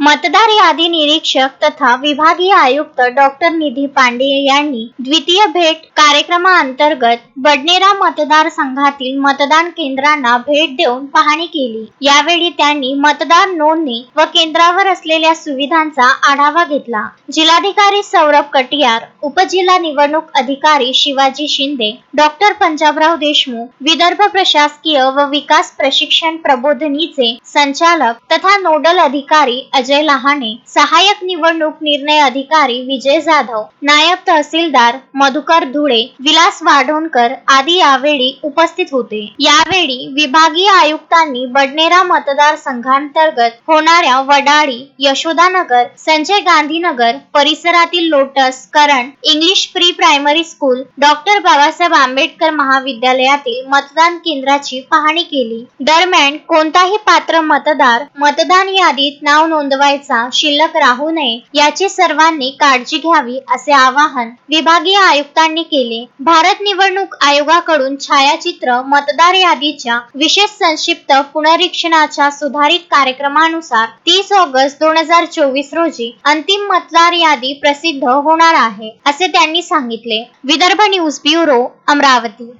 मतदार यादी निरीक्षक तथा विभागीय आयुक्त डॉक्टर निधी पांडे यांनी द्वितीय भेट कार्यक्रमाअंतर्गत बडनेरा मतदारसंघातील मतदान केंद्रांना भेट देऊन पाहणी केली. यावेळी त्यांनी मतदार नोंदणी व केंद्रावर असलेल्या सुविधांचा आढावा घेतला. जिल्हाधिकारी सौरभ कटियार उपजिल्हा निवडणूक अधिकारी शिवाजी शिंदे डॉक्टर पंजाबराव देशमुख विदर्भ प्रशासकीय व विकास प्रशिक्षण प्रबोधनीचे संचालक तथा नोडल अधिकारी अजय लहाने सहाय्यक निवडणूक निर्णय अधिकारी विजय जाधव नायब तहसीलदार मधुकर धुळे विलास वाढोणकर आदी यावेळी उपस्थित होते. यावेळी विभागीय आयुक्तांनी बडनेरा मतदारसंघांतर्गत होणाऱ्या वडाळी यशोदानगर संजय गांधीनगर परिसरातील lotus Karan English pre primary school doctor Babasaheb Ambedkar महाविद्यालयातील मतदान केंद्राची पाहणी केली. दरम्यान कोणताही पात्र मतदार मतदान यादीत नाव नोंदवायचा शिल्लक राहू नये याची सर्वांनी काळजी घ्यावी असे आवाहन विभागीय आयुक्तांनी केले. भारत निवडणूक आयोगाकडून छायाचित्र मतदार यादीच्या विशेष संक्षिप्त पुनरीक्षणाच्या सुधारित कार्यक्रमानुसार तीस ऑगस्ट दोन हजार चोवीस रोजी अंतिम मतदार यादी प्रसिद्ध होणार आहे असे त्यांनी सांगितले. Vidarbha news bureau Amravati.